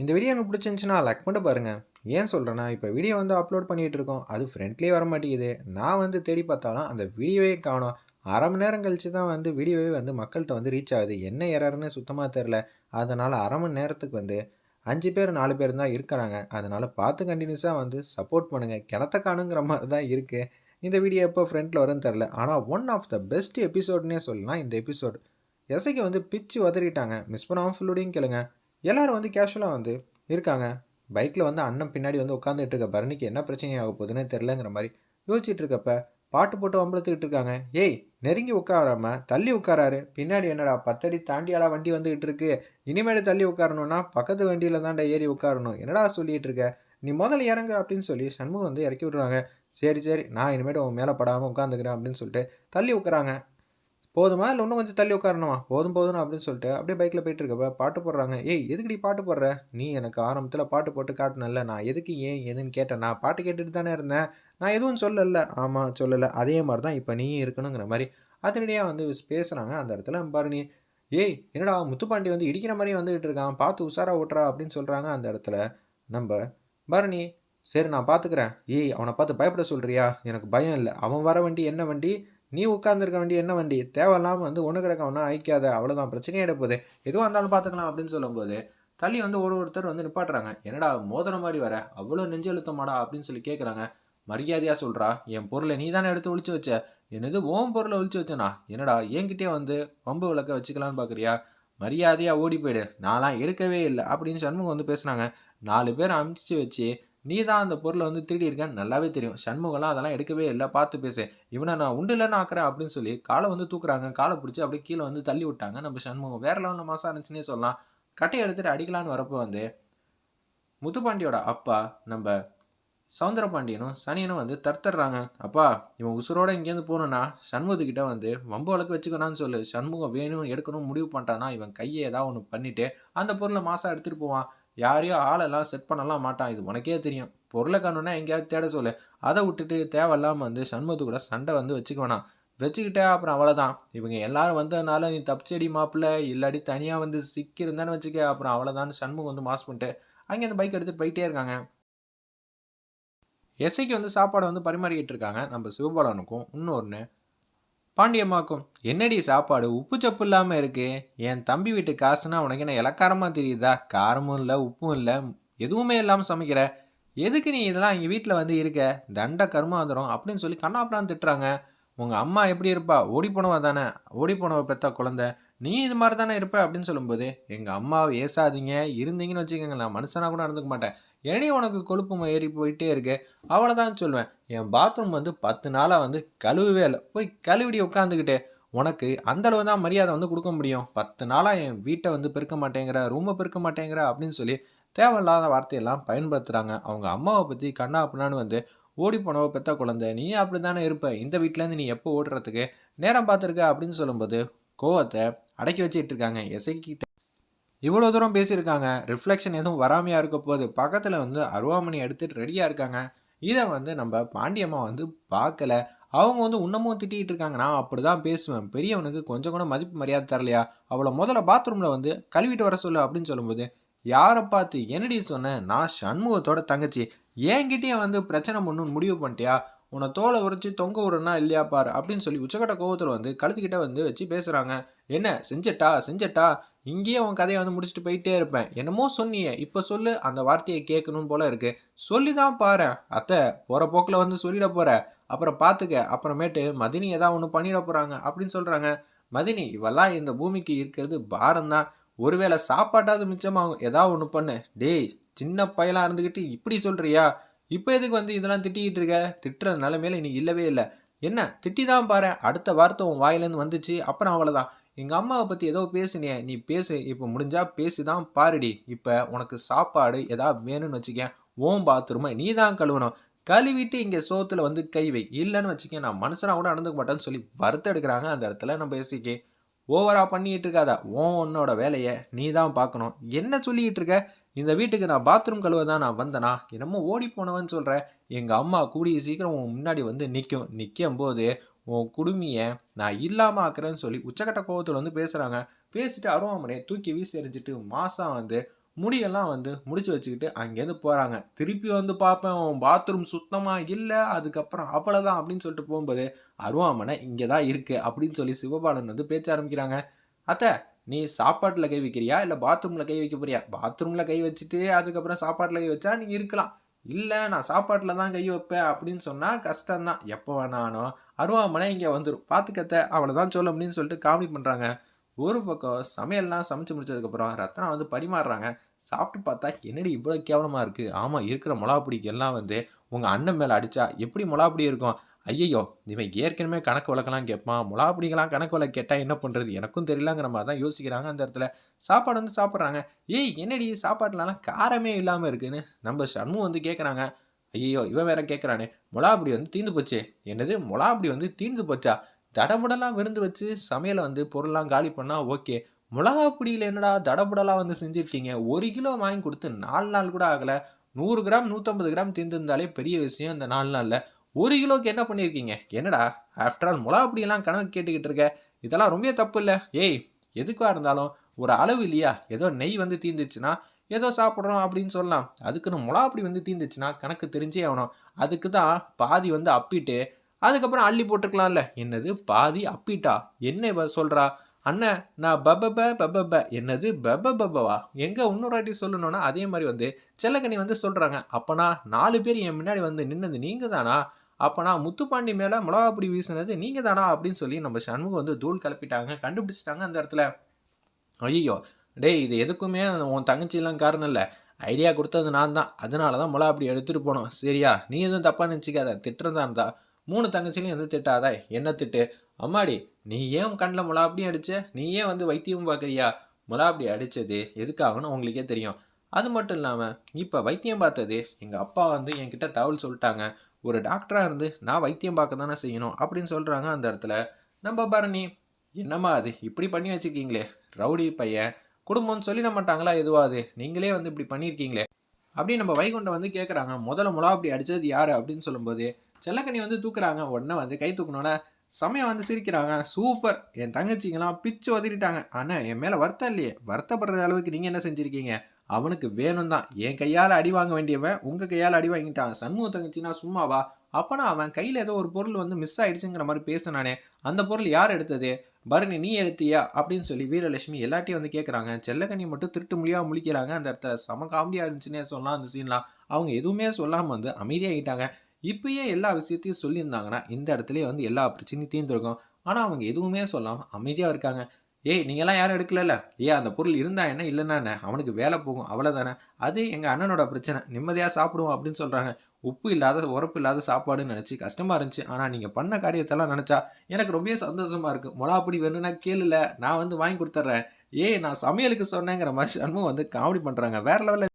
இந்த வீடியோ எனக்கு பிடிச்சிருந்துச்சுன்னா லைக் பண்ணிட்டு பாருங்கள் ஏன் சொல்கிறேன்னா இப்போ வீடியோ வந்து அப்லோட் பண்ணிகிட்டு இருக்கோம் அது ஃப்ரெண்ட்லேயே வர மாட்டேங்குது நான் வந்து தேடி பார்த்தாலும் அந்த வீடியோவே காணோம். அரை மணி நேரம் கழிச்சு தான் வந்து வீடியோவே வந்து மக்கள்கிட்ட வந்து ரீச் ஆகுது. என்ன எரர்னு சுத்தமாக தெரில அதனால் அரை மணி நேரத்துக்கு வந்து அஞ்சு பேர் நாலு பேர் தான் இருக்கிறாங்க. அதனால் பார்த்து கண்டினியூஸாக வந்து சப்போர்ட் பண்ணுங்கள் கிணத்த காணுங்கிற மாதிரி தான் இருக்குது இந்த வீடியோ எப்போ ஃப்ரெண்டில் வரும்னு தெரில ஆனால் ஒன் ஆஃப் த பெஸ்ட் எபிசோட்னே சொல்லலாம். இந்த எபிசோட் எசைக்கு வந்து பிச்சு உதறிட்டாங்க. மிஸ் பண்ணாமல் ஃபுல்லோடையும் கேளுங்க. எல்லோரும் வந்து கேஷுவலாக வந்து இருக்காங்க. பைக்கில் வந்து அண்ணன் பின்னாடி வந்து உட்காந்துட்டு இருக்க பரணிக்கு என்ன பிரச்சனையாக போகுதுன்னு தெரிலங்கிற மாதிரி யோசிச்சுட்டு இருக்கப்ப பாட்டு போட்டு வம்பளத்துக்கிட்டு இருக்காங்க. ஏய் நெருங்கி உட்காராம தள்ளி உட்காராரு. பின்னாடி என்னடா பத்தடி தாண்டியாடா வண்டி வந்துகிட்டு இருக்கு. இனிமேல் தள்ளி உட்காரணும்னா பக்கத்து வண்டியில் தான்டா ஏறி உட்காரணும். என்னடா சொல்லிகிட்டு இருக்க? நீ முதல்ல இறங்கு அப்படின்னு சொல்லி சண்முகம் வந்து இறக்கி விட்றாங்க சரி சரி நான் இனிமேட்டு உன் மேலே படாமல் உட்காந்துக்கிறேன் அப்படின்னு சொல்லிட்டு தள்ளி உட்காராங்க. போதுமா? இல்லை இன்னும் கொஞ்சம் தள்ளி உட்காரணுமா? போதும் போதும் அப்படின்னு சொல்லிட்டு அப்படியே பைக்கில் போயிட்டு இருக்கப்ப பாட்டு போடுறாங்க. ஏய் எதுக்குடி பாட்டு போடுற? நீ எனக்கு ஆரம்பத்தில் பாட்டு போட்டு காட்டினல நான் எதுக்கு ஏன் எதுன்னு கேட்டேன். நான் பாட்டு கேட்டுட்டு தானே இருந்தேன். நான் எதுவும் சொல்லலை. ஆமாம் சொல்லலை. அதே மாதிரி தான் இப்போ நீயும் இருக்கணுங்கிற மாதிரி. அதனடியாக வந்து பேசுகிறாங்க அந்த இடத்துல பரணி ஏய் என்னடா முத்துப்பாண்டி வந்து இடிக்கிற மாதிரி வந்துகிட்டு இருக்கான். பார்த்து உஷாரா ஓட்டுறா. அப்படின்னு சொல்கிறாங்க அந்த இடத்துல நம்ம பரணி சரி நான் பார்த்துக்கிறேன் ஏய் அவனை பார்த்து பயப்பட சொல்கிறியா எனக்கு பயம் இல்லை. அவன் வர வண்டி என்ன வண்டி? நீ உட்காந்துருக்க வண்டி என்ன வண்டி? தேவையில்லாமல் வந்து ஒன்று கிடக்க ஒன்றா அழிக்காத அவ்வளோதான் பிரச்சனையே எடுப்போது. எதுவாக இருந்தாலும் பார்த்துக்கலாம் அப்படின்னு சொல்லும்போது தள்ளி வந்து ஒரு ஒருத்தர் வந்து நிப்பாட்டுறாங்க. என்னடா மோதிர மாதிரி வர அவ்வளோ நெஞ்செழுத்தமாடா அப்படின்னு சொல்லி கேட்குறாங்க மரியாதையாக சொல்கிறா என் பொருளை நீ தானே எடுத்து ஒழிச்சு வச்ச? என்னது ஓம் பொருளை ஒழிச்சு வச்சேனா? என்னடா என்கிட்டே வந்து வம்பு விளக்க வச்சுக்கலான்னு பார்க்குறியா மரியாதையாக ஓடி போயிடு நான்லாம் எடுக்கவே இல்லை அப்படின்னு சண்முகம் வந்து பேசுனாங்க நாலு பேர் அமுச்சு வச்சு நீ தான் அந்த பொருளை வந்து திருடி இருக்கேன்னு நல்லாவே தெரியும். சண்முகம்லாம் அதெல்லாம் எடுக்கவே இல்லை. பார்த்து பேசு. இவனை நான் உண்டு இல்லைன்னு ஆக்குறேன் அப்படின்னு சொல்லி காலை வந்து தூக்குறாங்க. காலை பிடிச்சி அப்படியே கீழே வந்து தள்ளி விட்டாங்க. நம்ம சண்முகம் வேற லெவலில் மாதம் இருந்துச்சுன்னே சொல்லலாம். கட்டையை எடுத்துட்டு அடிக்கலான்னு வரப்போ வந்து முத்துப்பாண்டியோட அப்பா நம்ம சவுந்தரபாண்டியனும் சனியனும் வந்து தடுத்துடுறாங்க அப்பா இவன் உசுரோட இங்கேருந்து போகணுன்னா சண்முகத்துக்கிட்ட வந்து வம்பு வழக்கு வச்சுக்கணும்னு சொல்லு. சண்முகம் வேணும் எடுக்கணும் முடிவு பண்ணிட்டான்னா இவன் கையை ஏதாவது ஒன்று பண்ணிட்டு அந்த பொருளை மாதம் எடுத்துகிட்டு போவான். யாரையோ ஆளெல்லாம் செட் பண்ணலாம் மாட்டான். இது உனக்கே தெரியும். பொருளை காணுன்னா எங்கேயாவது தேட சொல்லு. அதை விட்டுட்டு தேவையில்லாமல் வந்து சண்முகத்து கூட சண்டை வந்து வச்சுக்க வேணாம். வச்சுக்கிட்டே அப்புறம் அவ்வளோதான் இவங்க எல்லாரும் வந்ததுனால நீ தப்பிச்செடி மாப்பிள்ள. இல்லாட்டி தனியாக வந்து சிக்கிருந்தான்னு வச்சுக்க. அப்புறம் அவ்வளோதான் சண்முகம் வந்து மாஸ் பண்ணிட்டு அங்கே அந்த பைக் எடுத்துகிட்டு போயிட்டே இருக்காங்க. எஸ்ஐக்கு வந்து சாப்பாடு வந்து பரிமாறிக்கிட்டு இருக்காங்க. நம்ம சிவபாலனுக்கும் இன்னொன்று பாண்டியம்மாக்கும் என்னடி சாப்பாடு? உப்பு சப்பு இல்லாமல் இருக்கு. என் தம்பி வீட்டு காசுனா உனக்கு என்ன இலக்காரமாக தெரியுதா? காரமும் இல்லை உப்பும் இல்லை. எதுவுமே இல்லாமல் சமைக்கிற. எதுக்கு நீ இதெல்லாம் எங்கள் வீட்டில் வந்து இருக்க? தண்ட கருமாந்திரம் அப்படின்னு சொல்லி கண்ணாப்பிடான்னு திட்டுறாங்க. உங்கள் அம்மா எப்படி இருப்பா? ஓடி தானே. ஓடி போனவ பெத்த குழந்தை. நீ இது மாதிரி தானே இருப்ப? அப்படின்னு சொல்லும்போது எங்கள் அம்மாவை ஏசாதீங்க. இருந்தீங்கன்னு வச்சுக்கோங்க நான் மனுஷனாக கூட நடந்துக்க மாட்டேன். ஏனி உனக்கு கொழுப்பு ஏறி போயிட்டே இருக்கு? அவ்வளோதான் சொல்லுவேன் என் பாத்ரூம் வந்து பத்து நாளாக வந்து கழுவவே இல்லை. போய் கழுவிடி உட்காந்துக்கிட்டே உனக்கு அந்தளவு தான் மரியாதை வந்து கொடுக்க முடியும். பத்து நாளாக என் வீட்டை வந்து பெருக்க மாட்டேங்கிற ரூமை பெருக்க மாட்டேங்கிற அப்படின்னு சொல்லி தேவையில்லாத வார்த்தையெல்லாம் பயன்படுத்துகிறாங்க அவங்க அம்மாவை பற்றி கண்ணா அப்படின்னான்னு வந்து ஓடி போனவ பெத்த குழந்தை. நீ அப்படி தானே இருப்ப. இந்த வீட்டிலேருந்து நீ எப்போ ஓடுறதுக்கு நேரம் பார்த்துருக்க அப்படின்னு சொல்லும்போது கோவத்தை அடக்கி வச்சுட்டு இருக்காங்க. எசைக்கிட்ட இவ்வளோ தூரம் பேசியிருக்காங்க. ரிஃப்ளெக்ஷன் எதுவும் வராமையாக இருக்க போது பக்கத்தில் வந்து அருவாமணி எடுத்துட்டு ரெடியாக இருக்காங்க. இதை வந்து நம்ம பாண்டியம்மா வந்து பார்க்கல. அவங்க வந்து இன்னமும் திட்டிகிட்டு இருக்காங்க. நான் அப்படி தான் பேசுவேன். பெரியவனுக்கு கொஞ்சம் கூட மதிப்பு மரியாதை தரலையா? அவளை முதல்ல பாத்ரூமில் வந்து கழுவிட்டு வர சொல்லு அப்படின்னு சொல்லும்போது யாரை பார்த்து என்னடி சொன்னேன் நான் சண்முகத்தோட தங்கச்சி. என்கிட்டயே வந்து பிரச்சனை பண்ணுன்னு முடிவு பண்ணிட்டியா? உன்னை தோலை உரைச்சி தொங்க விடுறனா இல்லையா பாரு அப்படின்னு சொல்லி உச்சக்கட்ட கோவத்தில் வந்து கழுத்துக்கிட்ட வந்து வச்சு பேசுகிறாங்க என்ன செஞ்சட்டா? செஞ்சட்டா? இங்கேயே உன் கதையை வந்து முடிச்சுட்டு போயிட்டே இருப்பேன். என்னமோ சொன்னியே இப்போ சொல்லு அந்த வார்த்தையை கேட்கணும் போல இருக்கு. சொல்லி தான் பாரு அத்தை போகிற போக்கில் வந்து சொல்லிட போகிற அப்புறம் பார்த்துக்க அப்புறமேட்டு மதினி ஏதாவது ஒன்று பண்ணிட போகிறாங்க அப்படின்னு சொல்கிறாங்க மதினி இவெல்லாம் இந்த பூமிக்கு இருக்கிறது பாரம் தான் ஒருவேளை சாப்பாட்டாவது மிச்சமாகும். ஏதாவது ஒன்று பண்ணு. டேய் சின்ன பயலாக இருந்துக்கிட்டு இப்படி சொல்கிறியா இப்போ எதுக்கு வந்து இதெல்லாம் திட்டிக்கிட்டு இருக்க? திட்டுற நிலைமையில நீ இல்லவே இல்லை. என்ன? திட்டி தான் பாரு. அடுத்த வார்த்தை உன் வாயிலேருந்து வந்துச்சு. அப்புறம் அவ்வளோதான் எங்கள் அம்மாவை பற்றி ஏதோ பேசுனியே. நீ பேசு. இப்போ முடிஞ்சால் பேசி தான் பாருடி. இப்போ உனக்கு சாப்பாடு ஏதாவது வேணும்னு வச்சுக்கேன். ஓம் பாத்ரூமை நீ தான் கழுவணும். கழுவிட்டு இங்கே சோத்தில் வந்து கை வை. இல்லைன்னு வச்சுக்கேன். நான் மனுஷனாக கூட நடந்துக்க மாட்டேன்னு சொல்லி வருத்தம் எடுக்கிறாங்க அந்த இடத்துல நம்ம பேசிக்கே. ஓவரா பண்ணிட்டு இருக்காத. ஓ உன்னோட வேலையை நீ தான் பார்க்கணும். என்ன சொல்லிக்கிட்டு இருக்க? இந்த வீட்டுக்கு நான் பாத்ரூம் கழுவ தான் நான் வந்தனா? என்னமோ ஓடி போனவன் சொல்கிறேன் எங்கள் அம்மா கூடிய சீக்கிரம் உன் முன்னாடி வந்து நிற்கும் நிற்கும் போது உன் குடுமியை நான் இல்லாமல் ஆக்குறேன்னு சொல்லி உச்சக்கட்ட கோபத்தில் வந்து பேசுகிறாங்க பேசிட்டு அருவாமனையை தூக்கி வீசி எறிஞ்சிட்டு மாதம் வந்து முடியெல்லாம் வந்து முடிச்சு வச்சுக்கிட்டு அங்கேருந்து போகிறாங்க திருப்பி வந்து பார்ப்பேன் பாத்ரூம் சுத்தமாக இல்லை அதுக்கப்புறம் அவ்வளோதான் அப்படின்னு சொல்லிட்டு போகும்போது அருவாமனை இங்கே தான் இருக்குது அப்படின்னு சொல்லி சிவபாலன் வந்து பேச்ச ஆரம்பிக்கிறாங்க. அத்தை நீ சாப்பாட்டில் கை வைக்கிறியா? இல்லை பாத்ரூமில் கை வைக்க போறியா? பாத்ரூமில் கை வச்சுட்டு அதுக்கப்புறம் சாப்பாட்டில் கை வச்சா நீ இருக்கலாம். இல்லை நான் சாப்பாட்டில் தான் கை வைப்பேன் அப்படின்னு சொன்னால் கஷ்டம்தான். எப்போ வேணாலும் அருவாமனை இங்கே வந்துடும் பார்த்துக்கத்த அவ்வளோதான் சொல்ல அப்படின்னு சொல்லிட்டு காமெடி பண்ணுறாங்க ஒரு பக்கம் சமையல்லாம் சமைச்சு முடிச்சதுக்கப்புறம் ரத்னா வந்து பரிமாறுறாங்க. சாப்பிட்டு பார்த்தா என்னடி இவ்வளோ கேவலமாக இருக்குது ஆமாம் இருக்கிற மொளாப்பிடிக்கெல்லாம் எல்லாம் வந்து உங்கள் அண்ணன் மேலே அடித்தா எப்படி மொளாப்பிடி இருக்கும்? ஐயையோ இவன் ஏற்கனவே கணக்கு வழக்கெல்லாம் கேட்பான் மிளகாப்பொடிக்கெல்லாம் கணக்கு வழக்கு கேட்டால் என்ன பண்ணுறது எனக்கும் தெரியலங்கிற மாதிரி தான் யோசிக்கிறாங்க அந்த இடத்துல. சாப்பாடு வந்து சாப்பிட்றாங்க. ஏய் என்னடி சாப்பாட்டுலலாம் காரமே இல்லாமல் இருக்குன்னு? நம்ம சண்முகம் வந்து கேட்குறாங்க ஐயோ இவன் வேற கேட்குறானே மிளகாப்பொடி வந்து தீர்ந்து போச்சே. என்னது? மிளகாப்பொடி வந்து தீர்ந்து போச்சா? தடபுடலாம் விருந்து வச்சு சமையலை வந்து பொருள்லாம் காலி பண்ணால் ஓகே. மிளகா பொடியில் என்னடா தடபுடலாக வந்து செஞ்சுருக்கீங்க? ஒரு கிலோ வாங்கி கொடுத்து நாலு நாள் கூட ஆகலை. நூறு கிராம் நூற்றம்பது கிராம் தீர்ந்துருந்தாலே பெரிய விஷயம் இந்த நாலு நாளில். ஒரு கிலோக்கு என்ன பண்ணியிருக்கீங்க? என்னடா ஆஃப்டர் ஆல் முளா அப்படிலாம் கணக்கு கேட்டுக்கிட்டு இருக்க. இதெல்லாம் ரொம்ப தப்பு இல்லை. ஏய் எதுக்காக இருந்தாலும் ஒரு அளவு இல்லையா? ஏதோ நெய் வந்து தீர்ந்துச்சுன்னா ஏதோ சாப்பிட்றோம் அப்படின்னு சொல்லலாம். அதுக்குன்னு முளா அப்படி வந்து தீர்ந்துச்சுன்னா கணக்கு தெரிஞ்சே ஆகணும். அதுக்கு தான் பாதி வந்து அப்பிட்டு அதுக்கப்புறம் அள்ளி போட்டுக்கலாம்ல என்னது? பாதி அப்பிட்டா? என்ன இவ சொல்றா? அண்ணன் நான் பபப பபப என்னது? பப பபவா எங்கே இன்னொரு வாட்டி சொல்லணும்னா அதே மாதிரி வந்து செல்லக்கனி வந்து சொல்கிறாங்க அப்போனா நாலு பேர் என் முன்னாடி வந்து நின்னது நீங்கள் தானா அப்போ நான் முத்துப்பாண்டி மேலே மிளகாப்பொடி வீசினது நீங்கள் தானா அப்படின்னு சொல்லி நம்ம சண்முகம் வந்து தூள் கிளப்பிட்டாங்க கண்டுபிடிச்சிட்டாங்க அந்த இடத்துல. ஐயோ டேய் இது எதுக்குமே உன் தங்கச்சிலாம் காரணம் இல்லை. ஐடியா கொடுத்தது நான் தான் அதனால தான் மிளகாப்பொடி எடுத்துகிட்டு போனோம். சரியா? நீ எதுவும் தப்பாக நினச்சிக்காத. திட்டுறதா தான் மூணு தங்கச்சிலையும் எதுவும் திட்டாத? என்ன திட்டு? அம்மாடி நீ ஏன் கண்ணில் முலாப்படி அடிச்ச? நீ ஏன் வந்து வைத்தியம் பார்க்குறியா? முலாப்படி அடித்தது எதுக்காகன்னு உங்களுக்கே தெரியும். அது மட்டும் இல்லாமல் இப்போ வைத்தியம் பார்த்தது எங்கள் அப்பா வந்து என்கிட்ட தகவல் சொல்லிட்டாங்க. ஒரு டாக்டராக இருந்து நான் வைத்தியம் பார்க்க தானே செய்யணும் அப்படின்னு சொல்கிறாங்க அந்த இடத்துல. நம்ம பரணி என்னம்மா அது? இப்படி பண்ணி வச்சுருக்கீங்களே. ரவுடி பையன். குடும்பம்னு சொல்லிட மாட்டாங்களா? எதுவாது நீங்களே வந்து இப்படி பண்ணியிருக்கீங்களே அப்படி நம்ம வைகுண்டம் வந்து கேட்குறாங்க முதல்ல முலா அப்படி அடித்தது யார் அப்படின்னு சொல்லும்போது செல்லக்கண்ணி வந்து தூக்குறாங்க. உடனே வந்து கை தூக்கணுன்னா சமயம் வந்து சிரிக்கிறாங்க. சூப்பர். என் தங்கச்சிங்களாம் பிச்சு உதறிட்டாங்க ஆனால் என் மேலே வருத்தம் இல்லையே. வருத்தப்படுற அளவுக்கு நீங்கள் என்ன செஞ்சுருக்கீங்க? அவனுக்கு வேணும் தான் என் கையால் அடி வாங்க வேண்டியவன் உங்கள் கையால் அடி வாங்கிட்டான். சண்முக தங்கச்சினா சும்மாவா? அப்போனா அவன் கையில் ஏதோ ஒரு பொருள் வந்து மிஸ் ஆயிடுச்சுங்கிற மாதிரி பேசினானே. அந்த பொருள் யார் எடுத்தது? பரணி நீ எடுத்தியா? அப்படின்னு சொல்லி வீரலட்சுமி எல்லாத்தையும் வந்து கேட்குறாங்க செல்லக்கனி மட்டும் திருட்டு முடியாமல் முழிக்கிறாங்க. அந்த இடத்த செம காமெடியாக இருந்துச்சுன்னே சொல்லலாம். அந்த சீன்லாம் அவங்க எதுவுமே சொல்லாமல் வந்து அமைதியாகிட்டாங்க இப்பயே எல்லா விஷயத்தையும் சொல்லியிருந்தாங்கன்னா இந்த இடத்துலயே வந்து எல்லா பிரச்சனையும் தீர்ந்துருக்கும். ஆனால் அவங்க எதுவுமே சொல்லாமல் அமைதியாக இருக்காங்க. ஏய் நீங்களாம் யாரும் எடுக்கலல்ல? ஏன் அந்த பொருள் இருந்தா என்ன இல்லைன்னா என்ன? அவனுக்கு வேலை போகும் அவ்வளோதானே அது எங்கள் அண்ணனோட பிரச்சனை. நிம்மதியாக சாப்பிடுவோம் அப்படின்னு சொல்கிறாங்க உப்பு இல்லாத உரப்பு இல்லாத சாப்பாடுன்னு நினச்சி கஷ்டமாக இருந்துச்சு. ஆனால் நீங்கள் பண்ண காரியத்தெல்லாம் நினச்சா எனக்கு ரொம்பவே சந்தோஷமாக இருக்குது மிளகாப்பொடி வேணும்னா கேளுல. நான் வந்து வாங்கி கொடுத்துட்றேன் ஏய் நான் சமையலுக்கு சொன்னேங்கிற மாதிரி சண்முகம் வந்து காமெடி பண்ணுறாங்க வேற லெவலில்